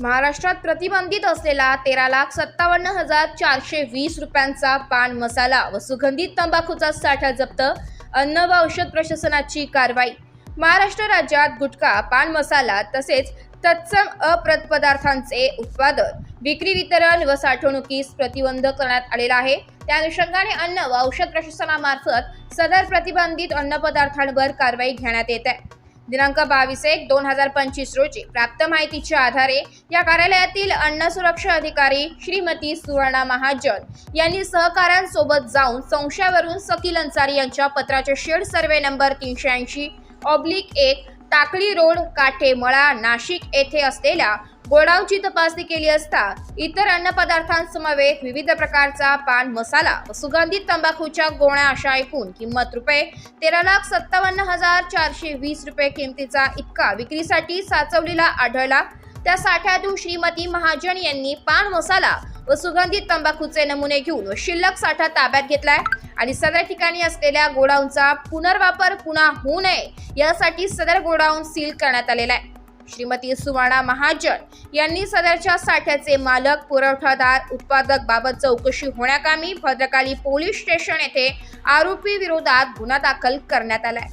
महाराष्ट्रात प्रतिबंधित असलेला तेरा लाख सत्तावन्न हजार चारशे वीस रुपयांचा पान मसाला व सुगंधित तंबाखूचा साठा जप्त अन्न व औषध प्रशासनाची कारवाई. महाराष्ट्र राज्यात गुटखा पान मसाला तसेच तत्सम अप्रत पदार्थांचे उत्पादन विक्री वितरण व साठवणुकीस प्रतिबंध करण्यात आलेला आहे. त्या अनुषंगाने अन्न व औषध प्रशासनामार्फत सदर प्रतिबंधित अन्न पदार्थांवर कारवाई घेण्यात येत आहे. दिनांक बावीस एक दोन हजार पंचवीस रोजी प्राप्त माहितीच्या आधारे या कार्यालयातील अन्न सुरक्षा अधिकारी श्रीमती सुवर्णा महाजन यांनी सहकाऱ्यांसोबत जाऊन संशयावरून सकील अन्सारी यांच्या पत्राचे शेड सर्वे नंबर तीनशे ऐंशी ऑब्लिक एक टाकळी रोड काठे मळा नाशिक येथे असलेल्या गोडाऊनची तपासणी केली असता इतर अन्न पदार्थांसमवेत विविध प्रकारचा पान मसाला व सुगंधित तंबाखूच्या गोण्या अशा एकूण किंमत रुपये तेरा लाख सत्तावन्न हजार चारशे वीस रुपये किमतीचा इतका विक्रीसाठी साचवलेला आढळला. त्या साठ्यातून श्रीमती महाजन यांनी पान मसाला व सुगंधित तंबाखूचे नमुने घेऊन शिल्लक साठा ताब्यात घेतलाय. आणि सदर ठिकाणी असलेल्या गोडाऊनचा पुनर्वापर पुन्हा होऊ नये यासाठी सदर गोडाऊन सील करण्यात आलेला आहे. श्रीमती सुवर्णा महाजन यांनी सदरच्या साठ्याचे मालक पुरवठादार उत्पादक बाबत चौकशी होण्याकामी भद्रकाली पोलीस स्टेशन येथे आरोपी विरोधात गुन्हा दाखल करण्यात आलाय.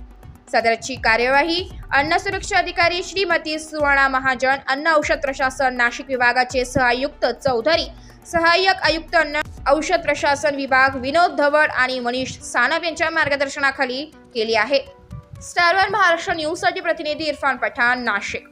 सदरची कार्यवाही अन्न सुरक्षा अधिकारी श्रीमती सुवर्णा महाजन अन्न औषध प्रशासन नाशिक विभागाचे सहआयुक्त चौधरी सहाय्यक आयुक्त अन्न औषध प्रशासन विभाग विनोद धवड आणि मनीष सानप यांच्या मार्गदर्शनाखाली केली आहे. स्टारवर महाराष्ट्र न्यूजसाठी प्रतिनिधी इरफान पठाण नाशिक.